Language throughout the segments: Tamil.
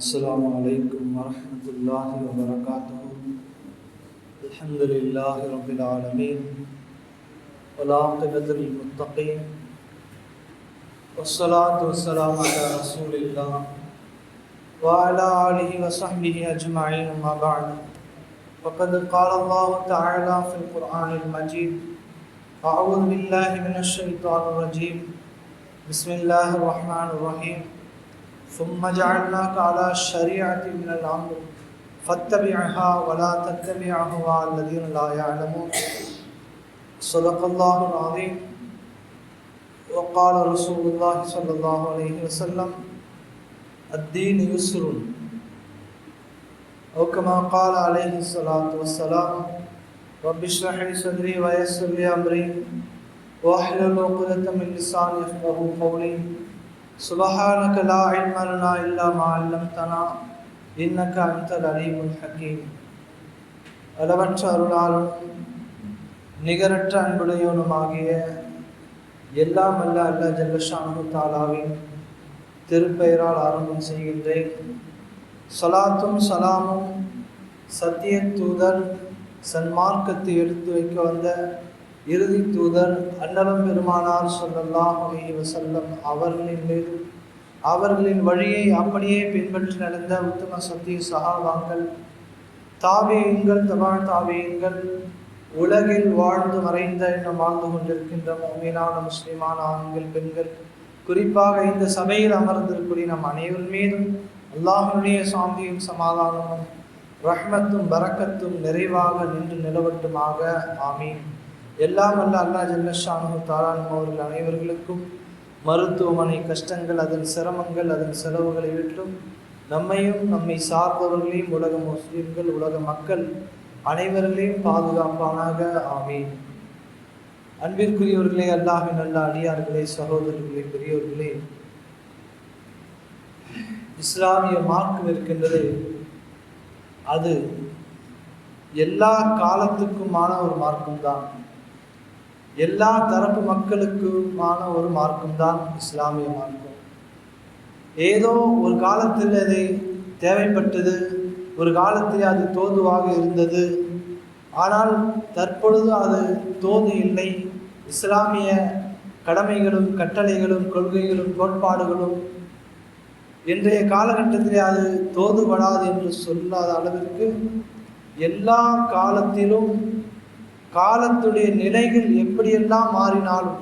السلام علیکم ورحمۃ اللہ وبرکاتہ۔ الحمد للہ رب العالمین۔ ولاقبۃ المطقین والصلاة والسلام على رسول اللہ۔ وعلى آلہ وصحبہ اجمعین ما بعد۔ وقد قال اللہ تعالی فی القرآن المجید۔ اعوذ باللہ من الشیطان الرجیم۔ بسم اللہ الرحمن الرحیم۔ ثم جعلناك على الشريعة من الأمر، فاتبعها ولا تتبع أهواء الذين لا يعلمون. صدق الله العظيم. وقال رسول الله صلى الله عليه وسلم، الدين يسر. أو كما قال عليه الصلاة والسلام، رب اشرح لي صدري ويسر لي أمري واحلل عقدة من لساني يفقهوا قولي. سبحانك لا علم لنا إلا ما علمتنا إنك أنت العليم الحكيم அளவற்ற அருளாலும் நிகரற்ற அன்புடையவனுமாகிய எல்லாம் அல்ல அல்ல ஜல்லஷானு தாலாவின் திருப்பெயரால் ஆரம்பம் செய்கின்றேன் சலாத்தும் சலாமும் சத்திய தூதர் சன்மார்க்கத்தை எடுத்து வைக்க வந்த இறுதி தூதர் அன்னலம் பெருமானார் சொல்லல்லாம் அலி வசல்லம் அவர்களின் மீது அவர்களின் வழியை அப்படியே பின்பற்றி நடந்த உத்தம சத்திய சகாபாக்கள் தாவியங்கள் தபால் தாவியங்கள் உலகில் வாழ்ந்து மறைந்த இன்னும் வாழ்ந்து கொண்டிருக்கின்ற மீனான முஸ்லிமான ஆண்கள் பெண்கள் குறிப்பாக இந்த சபையில் அமர்ந்திருக்கூடிய நம் அனைவர் மீதும் அல்லாஹனுடைய சாந்தியும் சமாதானமும் ரஹ்மத்தும் பரக்கத்தும் நிறைவாக நின்று நிலவட்டுமாக. ஆமீன். எல்லாம் அல்ல அல்லா ஜல்லஷானு தாரானும் அவர்கள் அனைவர்களுக்கும் மருத்துவமனை கஷ்டங்கள் அதன் சிரமங்கள் அதன் செலவுகளை விட்டும் நம்மையும் நம்மை சார்ந்தவர்களையும் உலக முஸ்லிம்கள் உலக மக்கள் அனைவர்களையும் பாதுகாப்பானாக. ஆமீன். அன்பிற்குரியவர்களே அல்லாஹின் நல்ல அடியார்களே சகோதரர்களே பெரியோர்களே இஸ்லாமிய மார்க்கம் இருக்கின்றது. அது எல்லா காலத்துக்குமான ஒரு மார்க்கம் தான் எல்லா தரப்பு மக்களுக்குமான ஒரு மார்க்கம் தான் இஸ்லாமிய மார்க்கம். ஏதோ ஒரு காலத்தில் அதை தேவைப்பட்டது ஒரு காலத்தில் அது தோதுவாக இருந்தது. ஆனால் தற்பொழுது அது தோது இல்லை. இஸ்லாமிய கடமைகளும் கட்டளைகளும் கொள்கைகளும் கோட்பாடுகளும் இன்றைய காலகட்டத்தில் அது தோதுபடாது என்று சொல்லாத அளவிற்கு எல்லா காலத்திலும் காலத்துடைய நிலைகள் எப்படியெல்லாம் மாறினாலும்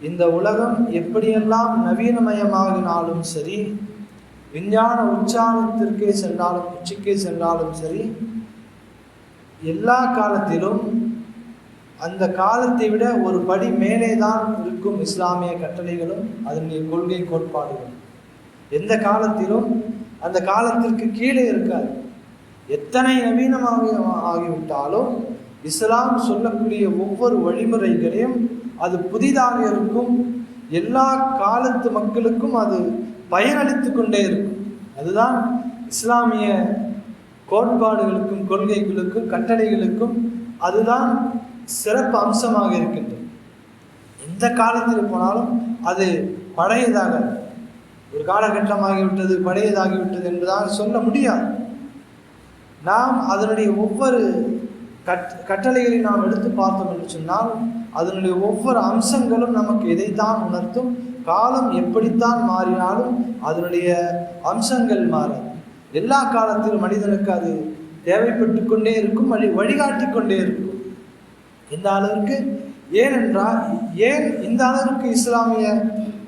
இந்த உலகம் எப்படியெல்லாம் நவீனமயமாகினாலும் சரி விஞ்ஞான உச்சாரணத்திற்கே சென்றாலும் உச்சிக்கே சென்றாலும் சரி எல்லா காலத்திலும் அந்த காலத்தை விட ஒரு படி மேலே தான் இருக்கும் இஸ்லாமிய கட்டளைகளும் அதனுடைய கொள்கை கோட்பாடுகளும். எந்த காலத்திலும் அந்த காலத்திற்கு கீழே இருக்காது. எத்தனை நவீனமாக ஆகிவிட்டாலும் இஸ்லாம் சொல்லக்கூடிய ஒவ்வொரு வழிமுறைகளையும் அது புதிதாக இருக்கும். எல்லா காலத்து மக்களுக்கும் அது பயனளித்து கொண்டே இருக்கும். அதுதான் இஸ்லாமிய கோட்பாடுகளுக்கும் கொள்கைகளுக்கும் கட்டளைகளுக்கும் அதுதான் சிறப்பு அம்சமாக இருக்கின்றது. எந்த காலத்தில் போனாலும் அது பழையதாக ஒரு காலகட்டமாகிவிட்டது பழையதாகிவிட்டது என்பதாக சொல்ல முடியாது. நாம் அதனுடைய ஒவ்வொரு கட் கட்டளைகளை நாம் எடுத்து பார்த்தோம் என்று சொன்னால் அதனுடைய ஒவ்வொரு அம்சங்களும் நமக்கு எதைத்தான் உணர்த்தும் காலம் எப்படித்தான் மாறினாலும் அதனுடைய அம்சங்கள் மாறும் எல்லா காலத்திலும் மனிதனுக்கு அது தேவைப்பட்டு கொண்டே இருக்கும் வழி வழிகாட்டி கொண்டே இருக்கும். இந்த அளவிற்கு ஏனென்றால் ஏன் இந்த அளவிற்கு இஸ்லாமிய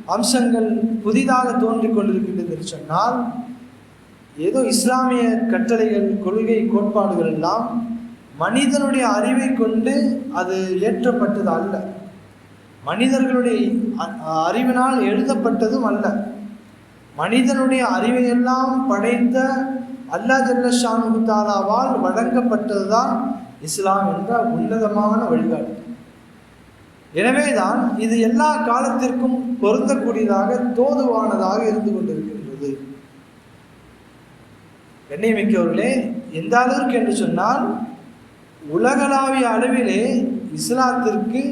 அம்சங்கள் புதிதாக தோன்றிக் கொண்டிருக்கின்றது என்று சொன்னால் ஏதோ இஸ்லாமிய கட்டளைகள் கொள்கை கோட்பாடுகள் எல்லாம் மனிதனுடைய அறிவை கொண்டு அது ஏற்றப்பட்டது அல்ல மனிதர்களுடைய அறிவினால் எழுதப்பட்டதும் அல்ல. மனிதனுடைய அறிவையெல்லாம் படைத்த அல்லா ஜல்லஷானு தாலாவால் வழங்கப்பட்டதுதான் இஸ்லாம் என்ற உன்னதமான வழிகாட்டு. எனவேதான் இது எல்லா காலத்திற்கும் பொருந்தக்கூடியதாக தோதுவானதாக இருந்து கொண்டிருக்கின்றது. எண்ணெய்மிக்கவர்களே எந்த அளவிற்கு என்று சொன்னால் உலகளாவிய அளவிலே இஸ்லாத்திற்கு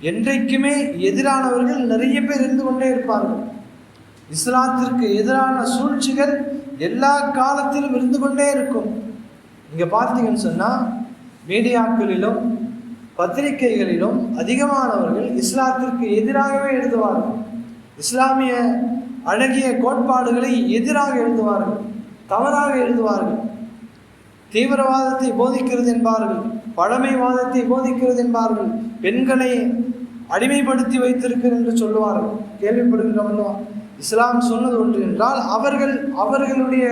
என்றைக்குமே எதிரானவர்கள் நிறைய பேர் இருந்து கொண்டே இருப்பார்கள். இஸ்லாத்திற்கு எதிரான சூழ்ச்சிகள் எல்லா காலத்திலும் இருந்து கொண்டே இருக்கும். இங்கே பார்த்தீங்கன்னு சொன்னால் மீடியாக்களிலும் பத்திரிகைகளிலும் அதிகமானவர்கள் இஸ்லாத்திற்கு எதிராகவே எழுதுவார்கள். இஸ்லாமிய அழகிய கோட்பாடுகளை எதிராக எழுதுவார்கள் தவறாக எழுதுவார்கள். தீவிரவாதத்தை போதிக்கிறது என்பார்கள் பழமைவாதத்தை போதிக்கிறது என்பார்கள் பெண்களை அடிமைப்படுத்தி வைத்திருக்கிறது என்று சொல்லுவார்கள். கேள்விப்படுகின்றவன் இஸ்லாம் சொன்னது ஒன்று என்றால் அவர்கள் அவர்களுடைய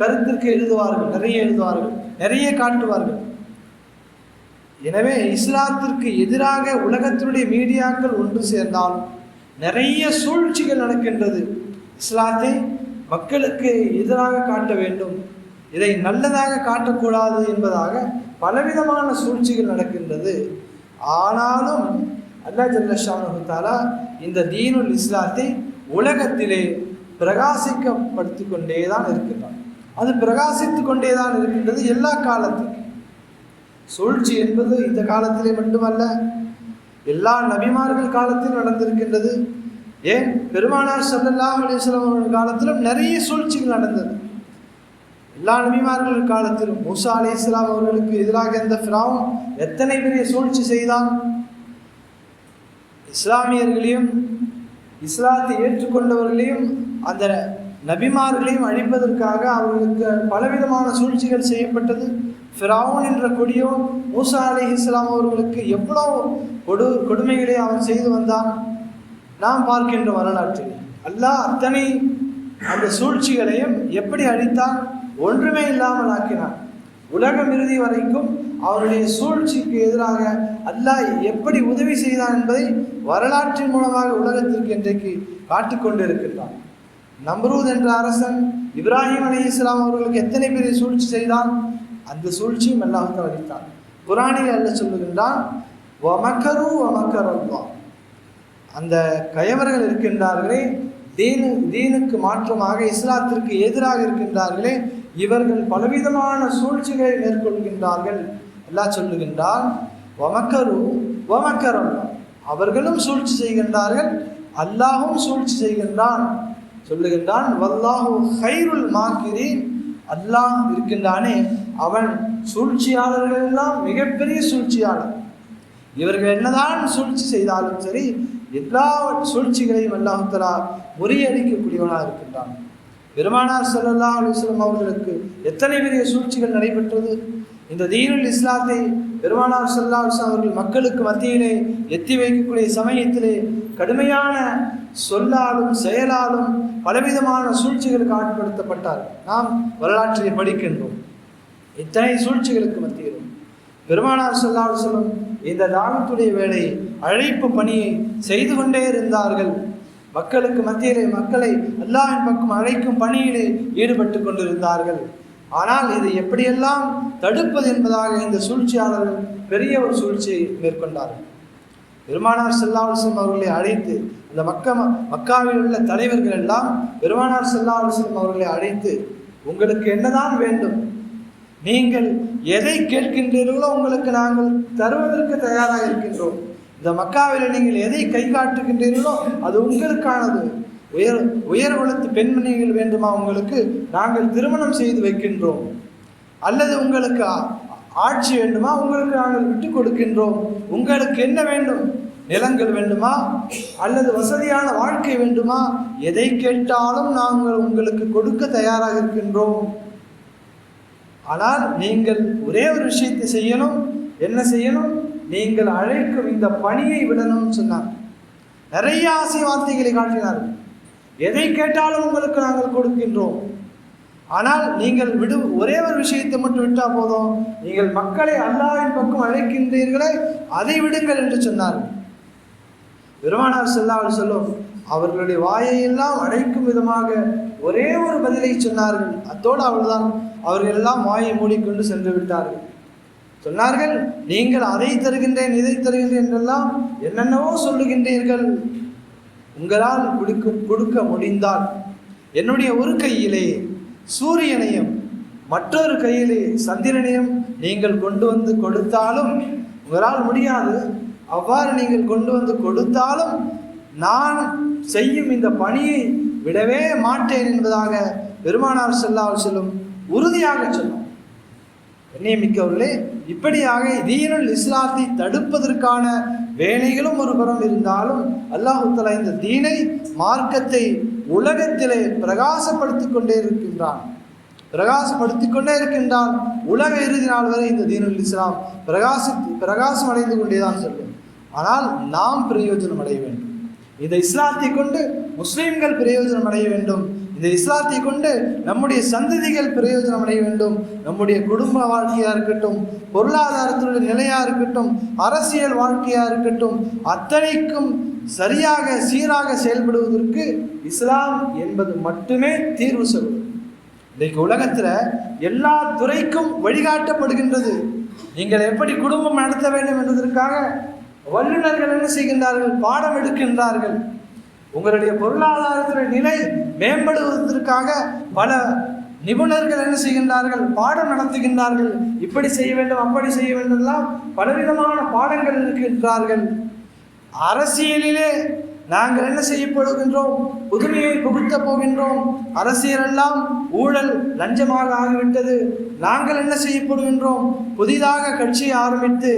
கருத்திற்கு எழுதுவார்கள் நிறைய எழுதுவார்கள் நிறைய காட்டுவார்கள். எனவே இஸ்லாத்திற்கு எதிராக உலகத்தினுடைய மீடியாக்கள் ஒன்று சேர்ந்தால் நிறைய சூழ்ச்சிகள் நடக்கின்றது. இஸ்லாத்தை மக்களுக்கு எதிராக காட்ட வேண்டும். இதை நல்லதாக காட்டக்கூடாது என்பதாக பலவிதமான சூழ்ச்சிகள் நடக்கின்றது. ஆனாலும் அல்லா ஜல்லஷானு தாலா இந்த தீனுல் இஸ்லாத்தை உலகத்திலே பிரகாசிக்கப்படுத்தி கொண்டே தான் இருக்கின்றான். அது பிரகாசித்து கொண்டே தான் இருக்கின்றது எல்லா காலத்திலும். சூழ்ச்சி என்பது இந்த காலத்திலே மட்டுமல்ல எல்லா நபிமார்கள் காலத்திலும் நடந்திருக்கின்றது. ஏன்? பெருமானார் சல்லல்லாஹ் அலிஸ்லாம் அவர்கள் காலத்திலும் நிறைய சூழ்ச்சிகள் நடந்தது. எல்லா நபிமார்கள் காலத்திலும் மூசா அலி இஸ்லாம் அவர்களுக்கு எதிராக இருந்த ஃபிராவும் எத்தனை பெரிய சூழ்ச்சி செய்தான்? இஸ்லாமியர்களையும் இஸ்லாத்தை ஏற்றுக்கொண்டவர்களையும் அந்த நபிமார்களையும் அழிப்பதற்காக அவர்களுக்கு பலவிதமான சூழ்ச்சிகள் செய்யப்பட்டது. ஃபிரௌன் என்ற கொடியோ மூசா அலி இஸ்லாம் அவர்களுக்கு எவ்வளோ கொடு கொடுமைகளை அவன் செய்து வந்தான். நாம் பார்க்கின்ற வரலாற்றில் அல்லாஹ் அத்தனை அந்த சூழ்ச்சிகளையும் எப்படி அழித்தான் ஒன்றுமே இல்லாமல் ஆக்கினான் உலகம் இறுதி வரைக்கும் அவருடைய சூழ்ச்சிக்கு எதிராக அல்லாஹ் எப்படி உதவி செய்தான் என்பதை வரலாற்றின் மூலமாக உலகத்திற்கு இன்றைக்கு காட்டிக்கொண்டிருக்கின்றான் நம்ரூத் என்ற அரசன் இப்ராஹிம் அலி இஸ்லாம் அவர்களுக்கு எத்தனை பெரிய சூழ்ச்சி செய்தான் அந்த சூழ்ச்சியும் அல்லாஹ் அளித்தான் குரானில் அல்ல சொல்லுகின்றான் வமக்கரு வமக்கர் அல்லாஹ் அந்த கயவர்கள் இருக்கின்றார்களே தீனு தீனுக்கு மாற்றமாக இஸ்லாத்திற்கு எதிராக இருக்கின்றார்களே இவர்கள் பலவிதமான சூழ்ச்சிகளை மேற்கொள்கின்றார்கள். எல்லாம் சொல்லுகின்றான் வமக்கரு வமக்கரும். அவர்களும் சூழ்ச்சி செய்கின்றார்கள் அல்லாஹும் சூழ்ச்சி செய்கின்றான். சொல்லுகின்றான் வல்லாஹு ஹைருல் மாக்கிரி அல்லாஹ் இருக்கின்றானே அவன் சூழ்ச்சியாளர்கள் எல்லாம் மிகப்பெரிய சூழ்ச்சியாளர். இவர்கள் என்னதான் சூழ்ச்சி செய்தாலும் சரி எல்லா சூழ்ச்சிகளையும் அல்லாஹுத்தலா முறியடிக்கக்கூடியவனாக இருக்கின்றான். பெருமானார் சல்லல்லா அலுவலம் அவர்களுக்கு எத்தனை பெரிய சூழ்ச்சிகள் நடைபெற்றது? இந்த தீனுல் இஸ்லாத்தை பெருமானார் சல்லா அலுவலாம் அவர்கள் மக்களுக்கு மத்தியிலே எத்தி வைக்கக்கூடிய சமயத்திலே கடுமையான சொல்லாலும் செயலாலும் பலவிதமான சூழ்ச்சிகளுக்கு ஆட்படுத்தப்பட்டார் நாம் வரலாற்றை படிக்கின்றோம். இத்தனை சூழ்ச்சிகளுக்கு மத்தியிலும் பெருமானார் சல்லா அலுவலம் இந்த தானத்துடைய வேலையை அழைப்பு பணியை செய்து கொண்டே இருந்தார்கள். மக்களுக்கு மத்தியிலே மக்களை அல்லாவின் பக்கம் அழைக்கும் பணியிலே ஈடுபட்டு கொண்டிருந்தார்கள். ஆனால் இதை எப்படியெல்லாம் தடுப்பது என்பதாக இந்த சூழ்ச்சியாளர்கள் பெரிய ஒரு சூழ்ச்சியை மேற்கொண்டார்கள். பெருமானார் செல்லாவலிசம் அவர்களை அழைத்து அந்த மக்க மக்காவில் உள்ள தலைவர்கள் எல்லாம் பெருமானார் செல்லாவலிசம் அவர்களை அழைத்து உங்களுக்கு என்னதான் வேண்டும்? நீங்கள் எதை கேட்கின்றீர்களோ உங்களுக்கு நாங்கள் தருவதற்கு தயாராக இருக்கின்றோம். இந்த மக்காவில் நீங்கள் எதை கை காட்டுகின்றீர்களோ அது உங்களுக்கானது. உயர் உயர் குலத்து பெண்மணிகள் வேண்டுமா உங்களுக்கு? நாங்கள் திருமணம் செய்து வைக்கின்றோம். அல்லது உங்களுக்கு ஆட்சி வேண்டுமா? உங்களுக்கு நாங்கள் விட்டு கொடுக்கின்றோம். உங்களுக்கு என்ன வேண்டும்? நிலங்கள் வேண்டுமா? அல்லது வசதியான வாழ்க்கை வேண்டுமா? எதை கேட்டாலும் நாங்கள் உங்களுக்கு கொடுக்க தயாராக இருக்கின்றோம். ஆனால் நீங்கள் ஒரே ஒரு விஷயத்தை செய்யணும். என்ன செய்யணும்? நீங்கள் அழைக்கும் இந்த பணியை விடணும்னு சொன்னார். நிறைய ஆசை வார்த்தைகளை காட்டினார்கள் எதை கேட்டாலும் உங்களுக்கு நாங்கள் கொடுக்கின்றோம். ஆனால் நீங்கள் விடு ஒரே ஒரு விஷயத்தை மட்டும் விட்டால் போதும். நீங்கள் மக்களை அல்லாவின் பக்கம் அழைக்கின்றீர்களே அதை விடுங்கள் என்று சொன்னார்கள் பெருமானார் செல்லாமல் சொல்லும் அவர்களுடைய வாயை எல்லாம் அழைக்கும் விதமாக ஒரே ஒரு பதிலை சொன்னார்கள். அத்தோடு அவள்தான் அவர்கள் எல்லாம் வாயை மூடிக்கொண்டு சென்று விட்டார்கள். சொன்னார்கள் நீங்கள் அதை தருகின்றேன் இதை தருகின்றேன் என்றெல்லாம் என்னென்னவோ சொல்லுகின்றீர்கள். உங்களால் கொடுக்க கொடுக்க முடிந்தால் என்னுடைய ஒரு கையிலே சூரியனையும் மற்றொரு கையிலே சந்திரனையும் நீங்கள் கொண்டு வந்து கொடுத்தாலும் உங்களால் முடியாது. அவ்வாறு நீங்கள் கொண்டு வந்து கொடுத்தாலும் நான் செய்யும் இந்த பணியை விடவே மாட்டேன் என்பதாக பெருமானார் செல்லால் செல்லும் உறுதியாக சொல்லும் மிக்கவர்களே இப்படியாக தீனுல் இஸ்லாத்தை தடுப்பதற்கான வேலைகளும் ஒரு புறம் இருந்தாலும் அல்லாஹுத்தலா இந்த தீனை மார்க்கத்தை உலகத்திலே பிரகாசப்படுத்திக் கொண்டே இருக்கின்றான். பிரகாசப்படுத்திக் கொண்டே இருக்கின்றான். உலக இறுதி நாள் வரை இந்த தீனுல் இஸ்லாம் பிரகாசி பிரகாசம் அடைந்து கொண்டேதான் செல்லும். ஆனால் நாம் பிரயோஜனம் அடைய வேண்டும். இந்த இஸ்லாத்தை கொண்டு முஸ்லீம்கள் பிரயோஜனம் அடைய வேண்டும். இந்த இஸ்லாத்தை கொண்டு நம்முடைய சந்ததிகள் பிரயோஜனம் அடைய வேண்டும். நம்முடைய குடும்ப வாழ்க்கையாக இருக்கட்டும் பொருளாதாரத்தினுடைய நிலையாக இருக்கட்டும் அரசியல் வாழ்க்கையாக இருக்கட்டும் அத்தனைக்கும் சரியாக சீராக செயல்படுவதற்கு இஸ்லாம் என்பது மட்டுமே தீர்வு சொல்லும். இன்றைக்கு உலகத்தில் எல்லா துறைக்கும் வழிகாட்டப்படுகின்றது. நீங்கள் எப்படி குடும்பம் நடத்த வேண்டும் என்பதற்காக வல்லுநர்கள் என்ன செய்கின்றார்கள்? பாடம் எடுக்கின்றார்கள். உங்களுடைய பொருளாதாரத்தினுடைய நிலை மேம்படுவதற்காக பல நிபுணர்கள் என்ன செய்கின்றார்கள்? பாடம் நடத்துகின்றார்கள். இப்படி செய்ய வேண்டும் அப்படி செய்ய வேண்டும் எல்லாம் பலவிதமான பாடங்கள் இருக்கின்றார்கள். அரசியலிலே நாங்கள் என்ன செய்ய போகின்றோம்? புதுமையை புகுத்த போகின்றோம். அரசியலெல்லாம் ஊழல் லஞ்சமாக ஆகிவிட்டது. நாங்கள் என்ன செய்யப்படுகின்றோம் புதிதாக கட்சியை ஆரம்பித்து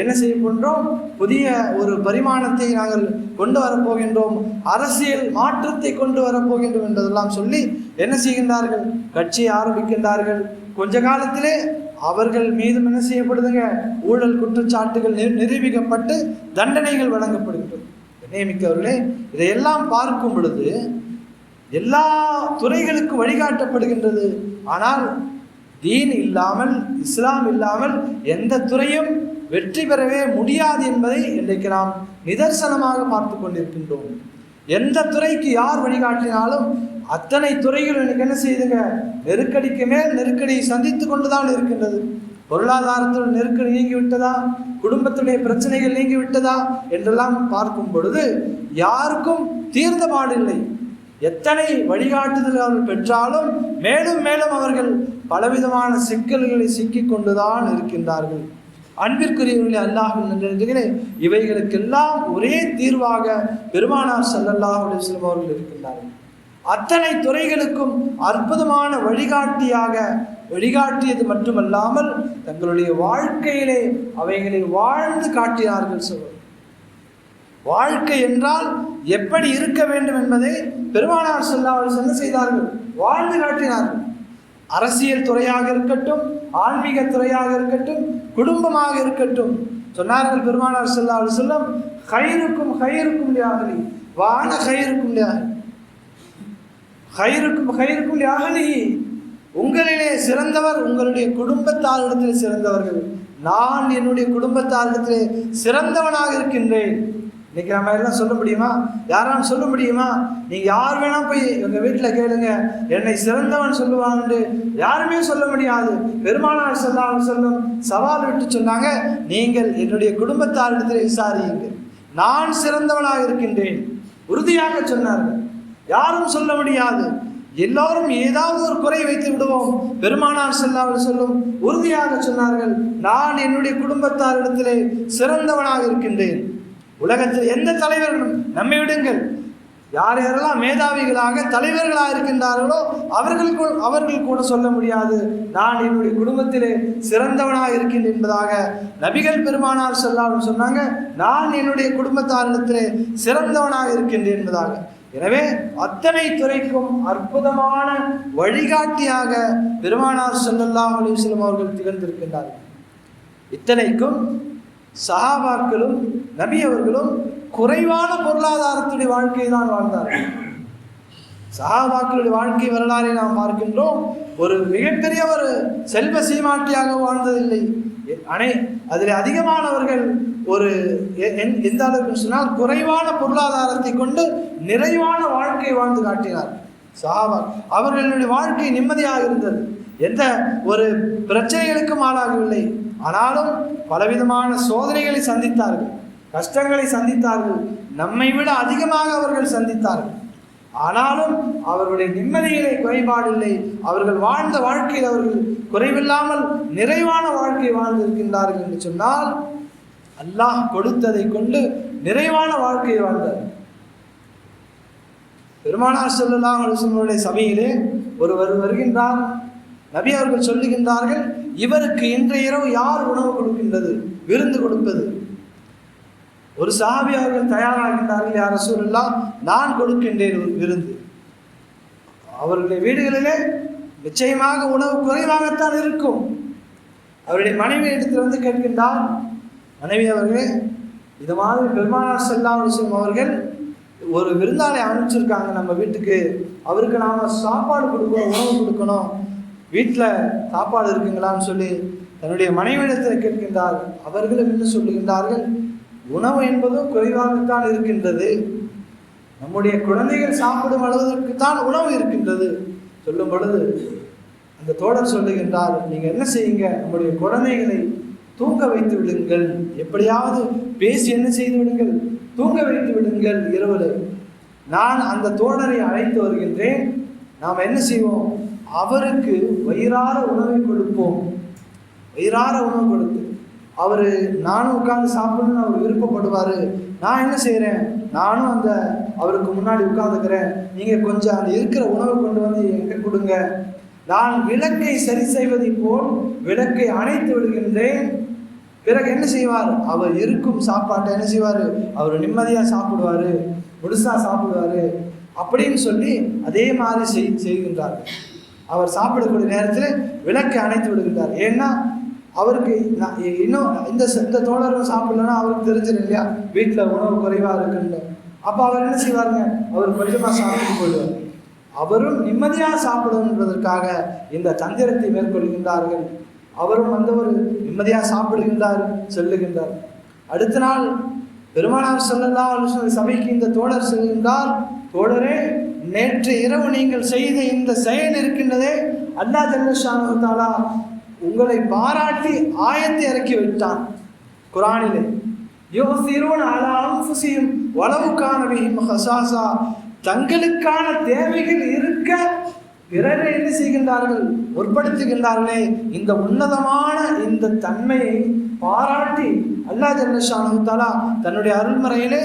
என்ன செய்யப்படுகிறோம் புதிய ஒரு பரிமாணத்தை நாங்கள் கொண்டு வரப்போகின்றோம் அரசியல் மாற்றத்தை கொண்டு வரப்போகின்றோம் என்றதெல்லாம் சொல்லி என்ன செய்கின்றார்கள்? கட்சியை ஆரம்பிக்கின்றார்கள். கொஞ்ச காலத்திலே அவர்கள் மீதும் என்ன செய்யப்படுதுங்க? ஊழல் குற்றச்சாட்டுகள் நிரூபிக்கப்பட்டு தண்டனைகள் வழங்கப்படுது. நியமிக்கவர்களே இதையெல்லாம் பார்க்கும் பொழுது எல்லா துறைகளுக்கும் வழிகாட்டப்படுகின்றது. ஆனால் தீன் இல்லாமல் இஸ்லாம் இல்லாமல் எந்த துறையும் வெற்றி பெறவே முடியாது என்பதை இன்றைக்கு நாம் நிதர்சனமாக பார்த்து கொண்டிருக்கின்றோம். எந்த துறைக்கு யார் வழிகாட்டினாலும் அத்தனை துறைகள் எனக்கு என்ன செய்துங்க? நெருக்கடிக்கு மேல் நெருக்கடியை சந்தித்து கொண்டுதான் இருக்கின்றது. பொருளாதாரத்தில் நெருக்கடி நீங்கி விட்டதா குடும்பத்துடைய பிரச்சனைகள் நீங்கி விட்டதா என்றெல்லாம் பார்க்கும் பொழுது யாருக்கும் தீர்ந்த பாடில்லை. எத்தனை வழிகாட்டுதல் அவர்கள் பெற்றாலும் மேலும் மேலும் அவர்கள் பலவிதமான சிக்கல்களை சிக்கிக் கொண்டுதான் இருக்கின்றார்கள். அன்பிற்குரியவர்களே அல்லாஹும் நினைக்கிறேன் இவைகளுக்கெல்லாம் ஒரே தீர்வாக பெருமானார் சல்லல்லாஹ் அலிஸ்லம் அவர்கள் இருக்கின்றார்கள். அத்தனை துறைகளுக்கும் அற்புதமான வழிகாட்டியாக வழிகாட்டியது மட்டுமல்லாமல் தங்களுடைய வாழ்க்கையிலே அவைகளை வாழ்ந்து காட்டினார்கள் சொல்வது வாழ்க்கை என்றால் எப்படி இருக்க வேண்டும் என்பதை பெருமானார் செல்லாமல் என்ன செய்தார்கள். வாழ்ந்து காட்டினார்கள். அரசியல் துறையாக இருக்கட்டும் ஆன்மீக துறையாக இருக்கட்டும் குடும்பமாக இருக்கட்டும் சொன்னார்கள் பெருமானார் செல்லா செல்லும் கயிறுக்கும் கயிறுக்கும் யாகலி வான கயிறுக்கும் கயிறுக்கும் கயிறுக்கும் யாகலி உங்களிலே சிறந்தவர் உங்களுடைய குடும்பத்தாரிடத்தில் சிறந்தவர்கள். நான் என்னுடைய குடும்பத்தாரிடத்திலே சிறந்தவனாக இருக்கின்றேன். இன்னைக்கு நம்ம எல்லாம் சொல்ல முடியுமா? யாராலும் சொல்ல முடியுமா? நீங்க யார் வேணா போய் எங்க வீட்டில் கேளுங்க. என்னை சிறந்தவன் சொல்லுவான்னு யாருமே சொல்ல முடியாது. பெருமானார் சொல்லாமல் சொல்லும் சவால் விட்டு சொன்னாங்க. நீங்கள் என்னுடைய குடும்பத்தாரிடத்தில் விசாரியுங்கள். நான் சிறந்தவனாக இருக்கின்றேன். உறுதியாக சொன்னார்கள். யாரும் சொல்ல முடியாது. எல்லோரும் ஏதாவது ஒரு குறை வைத்து விடுவோம். பெருமானார் செல்லாமல் சொல்லும். உறுதியாக சொன்னார்கள் நான் என்னுடைய குடும்பத்தாரிடத்திலே சிறந்தவனாக இருக்கின்றேன். உலகத்தில் எந்த தலைவர்களும் நம்மை விடுங்கள். யார் யாரெல்லாம் மேதாவிகளாக தலைவர்களாக இருக்கின்றார்களோ அவர்கள் அவர்கள் கூட சொல்ல முடியாது. நான் என்னுடைய குடும்பத்திலே சிறந்தவனாக இருக்கின்றேன் என்பதாக நபிகள் பெருமானார் சொல்லாமல் சொன்னாங்க. நான் என்னுடைய குடும்பத்தாரிடத்திலே சிறந்தவனாக இருக்கின்றேன் என்பதாக. எனவே அத்தனை துறைக்கும் அற்புதமான வழிகாட்டியாக பெருமானார் செல்லல்லாஹ் அலிஸ்லம் அவர்கள் திகழ்ந்திருக்கின்றார்கள். இத்தனைக்கும் சஹாபாக்களும் நபி அவர்களும் குறைவான பொருளாதாரத்துடைய வாழ்க்கையை தான் வாழ்ந்தார்கள். சஹாபாக்களுடைய வாழ்க்கை வரலாறை நாம் பார்க்கின்றோம். ஒரு மிகப்பெரிய ஒரு செல்வ சீமாட்டியாக வாழ்ந்ததில்லை. அனை அதில் அதிகமானவர்கள் ஒரு எந்த அளவுக்கு சொன்னால் குறைவான பொருளாதாரத்தை கொண்டு நிறைவான வாழ்க்கை வாழ்ந்து காட்டினார். சஹாபா அவர்களுடைய வாழ்க்கை நிம்மதியாக இருந்தது. எந்த ஒரு பிரச்சனைகளுக்கும் ஆளாகவில்லை. ஆனாலும் பலவிதமான சோதனைகளை சந்தித்தார்கள். கஷ்டங்களை சந்தித்தார்கள். நம்மை விட அதிகமாக அவர்கள் சந்தித்தார்கள். ஆனாலும் அவர்களுடைய நிம்மதியிலே குறைபாடில்லை அவர்கள் வாழ்ந்த வாழ்க்கையில் அவர்கள் குறைவில்லாமல் நிறைவான வாழ்க்கை வாழ்ந்திருக்கின்றார்கள் என்று சொன்னால் அல்லாஹ் கொடுத்ததை கொண்டு நிறைவான வாழ்க்கையை வாழ்ந்தார். பெருமானார் ஸல்லல்லாஹு அலைஹி சபையிலே ஒருவர் வருகின்றார். நபி அவர்கள் சொல்லுகின்றார்கள் இவருக்கு இன்றைய இரவு யார் உணவு கொடுக்கின்றது? விருந்து கொடுப்பது. ஒரு சஹாபி அவர்கள் தயாராகின்றார்கள் யார் ரசூலுல்லா நான் கொடுக்கின்றேன் ஒரு விருந்து. அவர்களுடைய வீடுகளிலே நிச்சயமாக உணவு குறைவாகத்தான் இருக்கும். அவருடைய மனைவி இடத்துல வந்து கேட்கின்றார் மனைவி அவர்களே இது மாதிரி பெருமானார் செல்லா அவர்கள் ஒரு விருந்தாளை அனுப்பிச்சிருக்காங்க நம்ம வீட்டுக்கு. அவருக்கு நாம் சாப்பாடு கொடுக்கணும் உணவு கொடுக்கணும். வீட்டில் சாப்பாடு இருக்குங்களான்னு சொல்லி தன்னுடைய மனைவியிடத்தில் கேட்கின்றார். அவர்களும் என்ன சொல்லுகின்றார்கள்? உணவு என்பதும் குறைவாகத்தான் இருக்கின்றது. நம்முடைய குழந்தைகள் சாப்பிடும் அளவிற்கு தான் உணவு இருக்கின்றது. சொல்லும் பொழுது அந்த தோழர் சொல்லுகின்றார் நீங்க என்ன செய்யுங்க? நம்முடைய குழந்தைகளை தூங்க வைத்து விடுங்கள். எப்படியாவது பேசி என்ன செய்து விடுங்கள்? தூங்க வைத்து விடுங்கள் இரவு நான் அந்த தோழரை அழைத்து வருகின்றேன். நாம் என்ன செய்வோம்? அவருக்கு வயிறார உணவை கொடுப்போம். வயிறார உணவு கொடுத்து அவர் நானும் உட்காந்து சாப்பிடணும்னு அவர் விருப்பப்படுவார். நான் என்ன செய்கிறேன் நானும் அந்த அவருக்கு முன்னாடி உட்காந்துக்கிறேன் நீங்கள் கொஞ்சம் அந்த இருக்கிற உணவை கொண்டு வந்து என்கிட்ட கொடுங்க. நான் விளக்கை சரி செய்வதை போல் விளக்கை அணைத்து விடுகின்றேன். பிறகு என்ன செய்வார்? அவர் இருக்கும் சாப்பாட்டை என்ன செய்வார்? அவர் நிம்மதியாக சாப்பிடுவார். முழுசாக சாப்பிடுவார். அப்படின்னு சொல்லி அதே மாதிரி செய் செய்கின்றார். அவர் சாப்பிடக்கூடிய நேரத்தில் விளக்கை அணைத்து விடுகின்றார். ஏன்னா அவருக்கு நான் இன்னும் இந்த இந்த தோழரும் சாப்பிடலன்னா அவருக்கு தெரிஞ்சிடும் இல்லையா? வீட்டில் உணவு குறைவாக இருக்குன்னு. அப்போ அவர் என்ன செய்வாருங்க? அவர் கொஞ்சமாக சாப்பிட்டு போயிடுவார். அவரும் நிம்மதியாக சாப்பிடணுன்றதற்காக இந்த தந்திரத்தை மேற்கொள்கின்றார்கள். அவரும் வந்தவர் நிம்மதியாக சாப்பிடுகின்றார் செல்லுகின்றார். அடுத்த நாள் பெருமானார் ஸல்லல்லாஹு சபைக்கு இந்த தோழர் செல்கின்றார். தோழரே நேற்று இரவு நீங்கள் செய்த இந்த செயல் இருக்கின்றதே அல்லா ஜல்லஷானு தாலா உங்களை பாராட்டி ஆயத்தை இறக்கி விட்டான் குரானிலே யோ சிறுவன் அன்ஃபுசியும் வலவுக்கான பிஹிம் ஹசாசா. தங்களுக்கான தேவைகள் இருக்க பிறரை என்ன செய்கின்றார்கள்? முற்படுத்துகின்றார்களே. இந்த உன்னதமான இந்த தன்மையை பாராட்டி அல்லா ஜல்லஷானு தாலா தன்னுடைய அருள்மறையிலே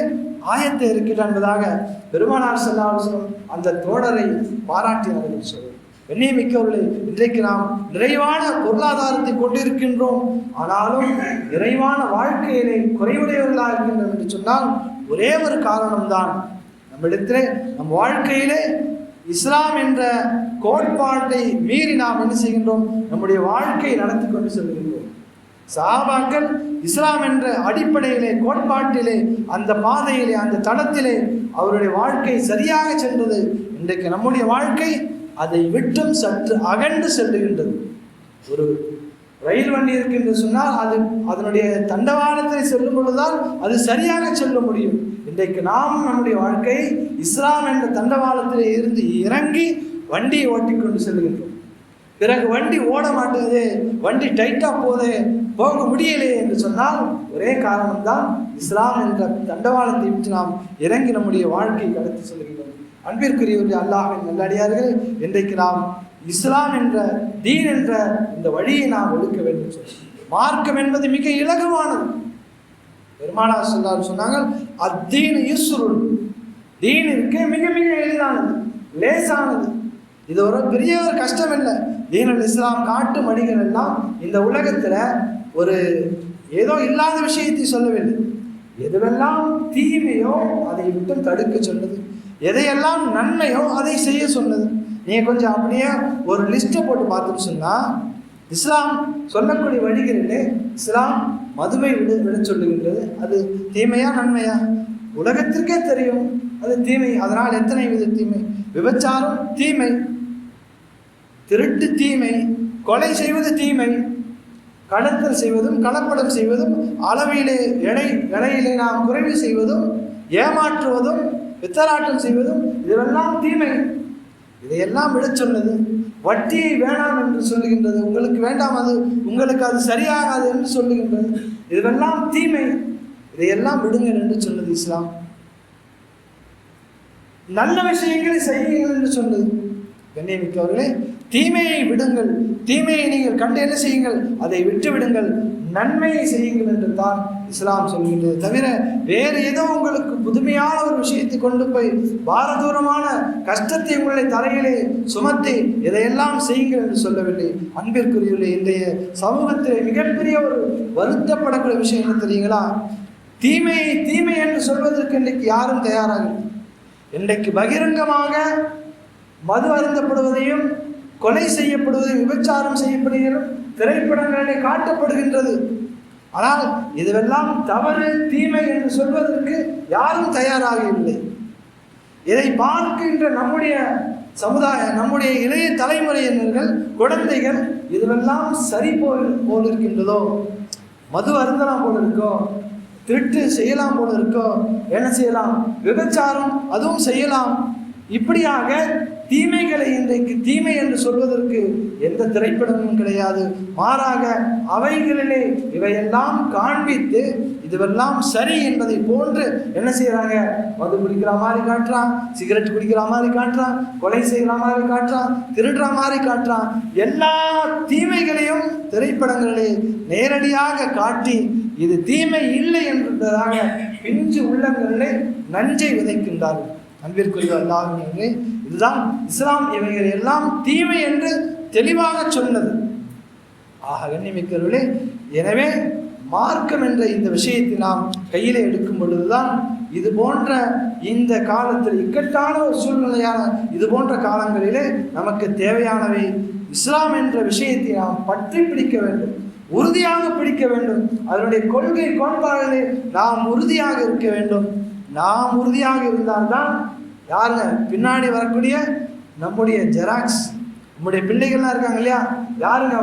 ஆயத்தை இருக்கிறான் என்பதாக பெருமானார் செல்லாவசம் அந்த தோழரை பாராட்டினார்கள் சொல்லுவார் வெண்ணியமிக்கவர்களே இன்றைக்கு நாம் நிறைவான பொருளாதாரத்தை கொண்டிருக்கின்றோம். ஆனாலும் நிறைவான வாழ்க்கையிலே குறைவுடையவர்களாக இருக்கின்றோம் என்று சொன்னால் ஒரே ஒரு காரணம்தான். நம்மிடத்திலே நம் வாழ்க்கையிலே இஸ்லாம் என்ற கோட்பாட்டை மீறி நாம் என்ன செய்கின்றோம்? நம்முடைய வாழ்க்கையை நடத்தி கொண்டு செல்கின்றோம். சாபாக்கள் இஸ்லாம் என்ற அடிப்படையிலே கோட்பாட்டிலே அந்த பாதையிலே அந்த தடத்திலே அவருடைய வாழ்க்கை சரியாக சென்றது. இன்றைக்கு நம்முடைய வாழ்க்கை அதை விட்டும் சற்று அகன்று செல்லுகின்றது. ஒரு ரயில் வண்டி இருக்கு சொன்னால் அது அதனுடைய தண்டவாளத்தில் செல்லும் பொழுதுதான் அது சரியாக செல்ல முடியும். இன்றைக்கு நாம் நம்முடைய வாழ்க்கை இஸ்லாம் என்ற தண்டவாளத்திலே இருந்து இறங்கி வண்டியை ஓட்டிக்கொண்டு செல்கின்றோம். பிறகு வண்டி ஓட மாட்டேங்குது வண்டி டைட்டாக போதே போக முடியலையே என்று சொன்னால் ஒரே காரணம்தான் இஸ்லாம் என்ற தண்டவாளத்தை விட்டு நாம் இறங்கி நம்முடைய வாழ்க்கையை கடத்தி செல்கின்றோம். அன்பிற்குரியவர்கள் அல்லாஹின் நல்லடியார்கள் இன்றைக்கு நாம் இஸ்லாம் என்ற தீன் என்ற இந்த வழியை நாம் ஒழுக்க வேண்டும் சொல்லி மார்க்கம் என்பது மிக இலகுவானது. பெருமானா சொன்னார் சொன்னாங்க அத்தீன் யுஸ்ருல் தீன் இருக்க மிக மிக எளிதானது லேசானது. இது ஒரு பெரிய ஒரு கஷ்டம் இல்லை. தீனல் இஸ்லாம் காட்டு மணிகள் எல்லாம் இந்த உலகத்தில் ஒரு ஏதோ இல்லாத விஷயத்தை சொல்லவில்லை. எதுவெல்லாம் தீமையோ அதை விட்டு தடுக்க சொன்னது எதையெல்லாம் நன்மையோ அதை செய்ய சொன்னது. நீங்கள் கொஞ்சம் அப்படியே ஒரு லிஸ்ட்டை போட்டு பார்த்துட்டு சொன்னால் இஸ்லாம் சொல்லக்கூடிய வழிகளிலே இஸ்லாம் மதுவை விட விட சொல்லுகின்றது. அது தீமையா நன்மையா? உலகத்திற்கே தெரியும். அது தீமை. அதனால் எத்தனை வித தீமை? விபச்சாரம் தீமை. திருட்டு தீமை. கொலை செய்வது தீமை. கடத்தல் செய்வதும் கலப்படம் செய்வதும் அளவிலே எடை எடையிலே நாம் குறைவு செய்வதும் ஏமாற்றுவதும் பித்தராட்டம் செய்வதும் இதுவெல்லாம் தீமை. இதையெல்லாம் விட சொன்னது வட்டியை வேணாம் என்று சொல்லுகின்றது. உங்களுக்கு வேண்டாம் அது உங்களுக்கு அது சரியாகாது என்று சொல்லுகின்றது. இதுவெல்லாம் தீமை. இதையெல்லாம் விடுங்கள் என்று சொன்னது இஸ்லாம். நல்ல விஷயங்களை செய்யுங்கள் என்று சொன்னது. கண்ணியமிக்கவர்களே தீமையை விடுங்கள். தீமையை நீங்கள் கண்டு என்ன செய்யுங்கள்? அதை விட்டு விடுங்கள் நன்மையை செய்யுங்கள் என்று தான் இஸ்லாம் சொல்கின்றது தவிர வேறு ஏதோ உங்களுக்கு புதுமையான ஒரு விஷயத்தை கொண்டு போய் பாரதூரமான கஷ்டத்தை உங்களுடைய தலையிலே சுமத்தி இதையெல்லாம் செய்யுங்கள் என்று சொல்லவில்லை. அன்பிற்குரியவர்களே இன்றைய சமூகத்திலே மிகப்பெரிய ஒரு வருத்தப்படக்கூடிய விஷயம் என்ன தெரியுங்களா? தீமையை தீமை என்று சொல்வதற்கு இன்றைக்கு யாரும் தயாராக இன்றைக்கு பகிரங்கமாக மது அருந்தப்படுவதையும் கொலை செய்யப்படுவது விபச்சாரம் செய்யப்படுகிறது திரைப்படங்களிலே காட்டப்படுகின்றது. ஆனால் இதுவெல்லாம் தவறு தீமை என்று சொல்வதற்கு யாரும் தயாராக இல்லை. இதை பார்க்கின்ற நம்முடைய சமுதாயம் நம்முடைய இளைய தலைமுறையினர்கள் குழந்தைகள் இதுவெல்லாம் சரி போல் போல் இருக்கின்றதோ மது அருந்தலாம் போல இருக்கோ? திருட்டு செய்யலாம் போல இருக்கோ? என்ன செய்யலாம்? விபச்சாரம் அதுவும் செய்யலாம். இப்படியாக தீமைகளை இன்றைக்கு தீமை என்று சொல்வதற்கு எந்த திரைப்படமும் கிடையாது. மாறாக அவைகளிலே இவையெல்லாம் காண்பித்து இதுவெல்லாம் சரி என்பதை போன்று என்ன செய்கிறாங்க மது குடிக்கிற மாதிரி காட்டுறான் சிகரெட் குடிக்கிற மாதிரி காட்டுறான் கொலை செய்கிற மாதிரி காட்டுறான் திருடுற மாதிரி காட்டுறான். எல்லா தீமைகளையும் திரைப்படங்களிலே நேரடியாக காட்டி இது தீமை இல்லை என்றதாக பிஞ்சு உள்ளங்களிலே நஞ்சை விதைக்கின்றார்கள். அன்பிற்குரிய அல்லாஹ்வே இதுதான் இஸ்லாம் இவைகள் எல்லாம் தீமை என்று தெளிவாக சொன்னது ஆக கண்ணிமிக்கவர்களே எனவே மார்க்கம் என்ற இந்த விஷயத்தை நாம் கையில் எடுக்கும் பொழுதுதான் இது போன்ற இந்த காலத்தில் இக்கட்டான ஒரு சூழ்நிலையான இது போன்ற காலங்களிலே நமக்கு தேவையானவை இஸ்லாம் என்ற விஷயத்தை நாம் பற்றி பிடிக்க வேண்டும் உறுதியாக பிடிக்க வேண்டும். அதனுடைய கொள்கை கோட்பாடுகளை நாம் உறுதியாக இருக்க வேண்டும். நாம் உறுதியாக இருந்தால்தான் யாருங்க? பின்னாடி வரக்கூடிய நம்முடைய ஜெராக்ஸ் நம்முடைய பிள்ளைகள்லாம் இருக்காங்க இல்லையா? யாருங்க